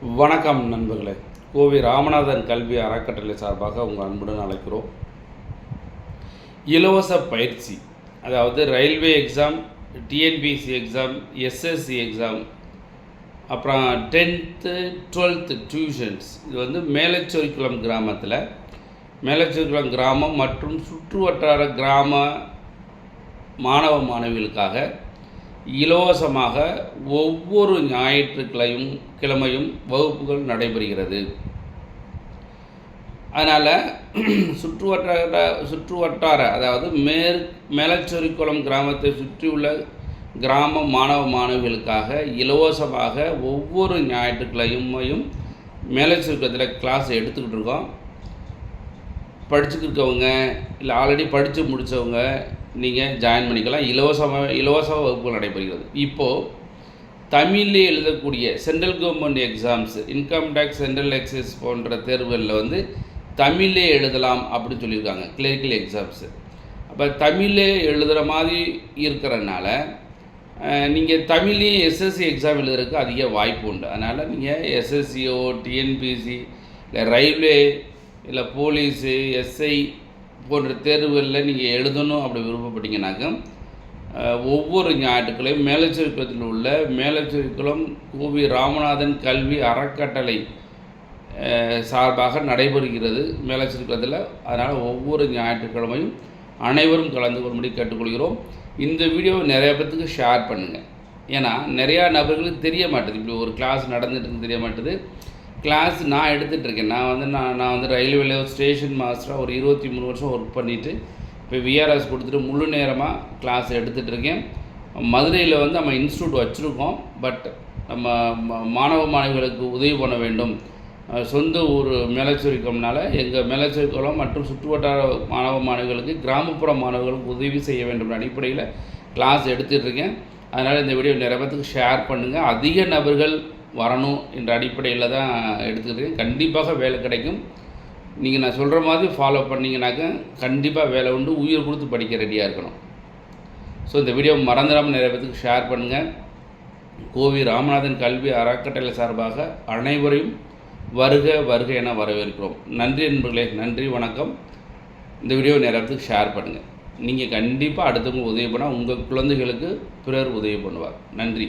வணக்கம் நண்பர்களே. கோவி ராமநாதன் கல்வி அறக்கட்டளை சார்பாக உங்கள் அன்புடன் அழைக்கிறோம். இலவச பயிற்சி அதாவது railway exam TNPSC exam SSC exam அப்புறம் டென்த்து டுவெல்த்து டியூஷன்ஸ். இது வந்து மேலச்சொரிக்குளம் கிராமத்தில். மேலச்சொரிக்குளம் கிராமம் மற்றும் சுற்று வட்டார கிராம மாணவ மாணவிகளுக்காக இலவசமாக ஒவ்வொரு ஞாயிற்றுக்கிழையும் கிழமையும் வகுப்புகள் நடைபெறுகிறது. அதனால் சுற்றுவட்டார சுற்று வட்டார அதாவது மேற் மேலச்சொரிக்குளம் கிராமத்தை சுற்றியுள்ள கிராம மாணவ மாணவிகளுக்காக இலவசமாக ஒவ்வொரு ஞாயிற்றுக்கிழமையும் மேலச்சொரிக்குளத்தில் கிளாஸ் எடுத்துக்கிட்டு இருக்கோம் படிச்சுட்டு இருக்கவங்க இல்லை ஆல்ரெடி படித்து முடித்தவங்க நீங்கள் ஜாயின் பண்ணிக்கலாம். இலவசமாக இலவச வகுப்புகள் நடைபெறுகிறது. இப்போது தமிழில் எழுதக்கூடிய central government exams income tax central excise போன்ற தேர்வுகளில் வந்து தமிழே எழுதலாம் அப்படின்னு சொல்லியிருக்காங்க. கிளரிக்கல் எக்ஸாம்ஸு அப்போ தமிழே எழுதுகிற மாதிரி இருக்கிறனால நீங்கள் தமிழ்லேயும் எஸ்எஸ்சி எக்ஸாம் எழுதுறதுக்கு அதிக வாய்ப்பு உண்டு. அதனால் நீங்கள் எஸ்எஸ்சியோ டிஎன்பிசி இல்லை ரயில்வே இல்லை போலீஸு எஸ்ஐ போன்ற தேர்வுகளில் நீங்கள் எழுதணும் அப்படி விருப்பப்பட்டீங்கன்னாக்கா ஒவ்வொரு ஞாயிற்றுக்கிழையும் மேலச்செருக்குளத்தில் உள்ள மேலச்செருக்குளம் கோவி ராமநாதன் கல்வி அறக்கட்டளை சார்பாக நடைபெறுகிறது மேலச்செருக்குளத்தில் அதனால் ஒவ்வொரு ஞாயிற்றுக்கிழமையும் அனைவரும் கலந்து கொள்ளும்படி கேட்டுக்கொள்கிறோம் இந்த வீடியோவை நிறைய பேர்த்துக்கு ஷேர் பண்ணுங்கள் ஏன்னா நிறையா நபர்களுக்கு தெரிய மாட்டுது. இப்படி ஒரு கிளாஸ் நடந்துட்டு தெரிய மாட்டுது. கிளாஸ் நான் எடுத்துகிட்டு இருக்கேன் நான் வந்து நான் நான் வந்து ரயில்வேல ஸ்டேஷன் மாஸ்டராக ஒரு இருபத்தி மூணு வருஷம் ஒர்க் பண்ணிவிட்டு இப்போ விஆர்எஸ் கொடுத்துட்டு முழு நேரமாக கிளாஸ் எடுத்துகிட்ருக்கேன் மதுரையில் வந்து நம்ம இன்ஸ்டியூட் வச்சுருக்கோம். பட் நம்ம மாணவ மாணவிகளுக்கு உதவி பண்ண வேண்டும். சொந்த ஊர் மேலச்சுரிக்கம்னால எங்கள் மேலச்சுரிக்குளம் மற்றும் சுற்றுவட்டார மாணவ மாணவிகளுக்கு கிராமப்புற மாணவர்களுக்கு உதவி செய்ய வேண்டும் அடிப்படையில் கிளாஸ் எடுத்துகிட்டு இருக்கேன் அதனால் இந்த வீடியோ நிறைய பேத்துக்கு ஷேர் பண்ணுங்கள் அதிக நபர்கள் வரணும் என்ற அடிப்படையில் தான் எடுத்துக்கிறேன் கண்டிப்பாக வேலை கிடைக்கும். நீங்கள் நான் சொல்கிற மாதிரி ஃபாலோ பண்ணிங்கனாக்க கண்டிப்பாக வேலை உண்டு. உயிர் கொடுத்து படிக்க ரெடியாக இருக்கணும். ஸோ இந்த வீடியோ மறந்துடாமல் நிறைய பேத்துக்கு ஷேர் பண்ணுங்கள் கோவி ராமநாதன் கல்வி அறக்கட்டளை சார்பாக அனைவரையும் வருக வருக என வரவேற்கிறோம். நன்றி நண்பர்களே நன்றி வணக்கம். இந்த வீடியோ நிறைய பேத்துக்கு ஷேர் பண்ணுங்கள் நீங்கள் கண்டிப்பாக அடுத்தவங்க உதவி பண்ணால் உங்கள் குழந்தைகளுக்கு பிறர் உதவி பண்ணுவார். நன்றி.